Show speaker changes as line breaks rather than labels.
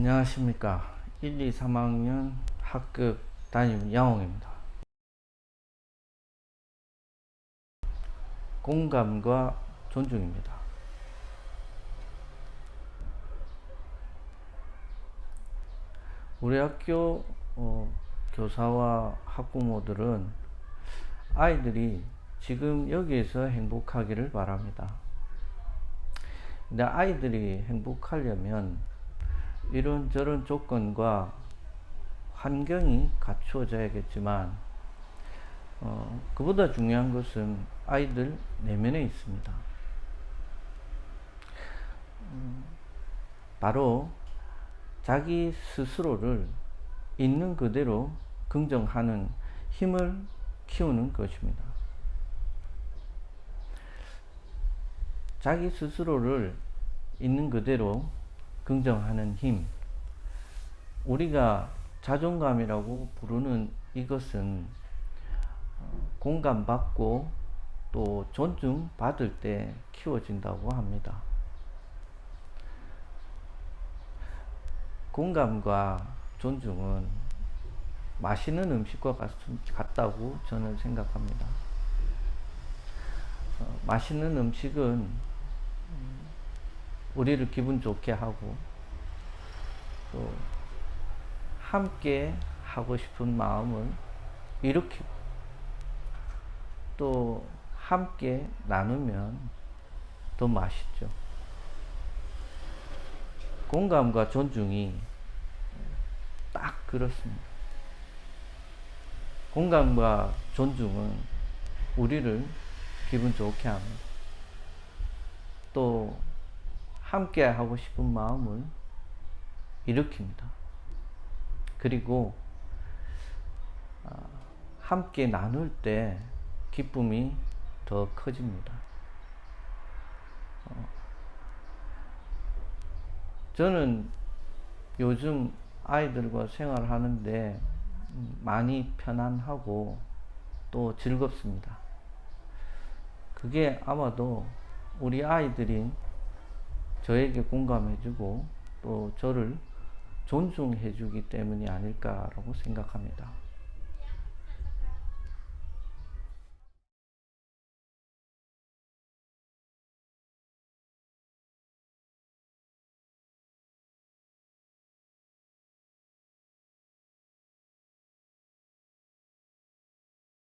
안녕하십니까. 1, 2, 3학년 학급 담임 양홍입니다. 공감과 존중입니다. 우리 학교 어, 교사와 학부모들은 아이들이 지금 여기에서 행복하기를 바랍니다. 근데 아이들이 행복하려면 이런저런 조건과 환경이 갖추어져야겠지만 어, 그보다 중요한 것은 아이들 내면에 있습니다. 음, 바로 자기 스스로를 있는 그대로 긍정하는 힘을 키우는 것입니다. 자기 스스로를 있는 그대로 긍정하는 힘. 우리가 자존감이라고 부르는 이것은 어, 공감받고 또 존중받을 때 키워진다고 합니다. 공감과 존중은 맛있는 음식과 같, 같다고 저는 생각합니다. 어, 맛있는 음식은 음, 우리를 기분 좋게 하고 또 함께 하고 싶은 마음을 일으키고 또 함께 나누면 더 맛있죠. 공감과 존중이 딱 그렇습니다. 공감과 존중은 우리를 기분 좋게 합니다. 또 함께 하고 싶은 마음을 일으킵니다. 그리고 아, 함께 나눌 때 기쁨이 더 커집니다. 어, 저는 요즘 아이들과 생활하는데 음, 많이 편안하고 또 즐겁습니다. 그게 아마도 우리 아이들이 저에게 공감해주고 또 저를 존중해주기 때문이 아닐까라고 생각합니다.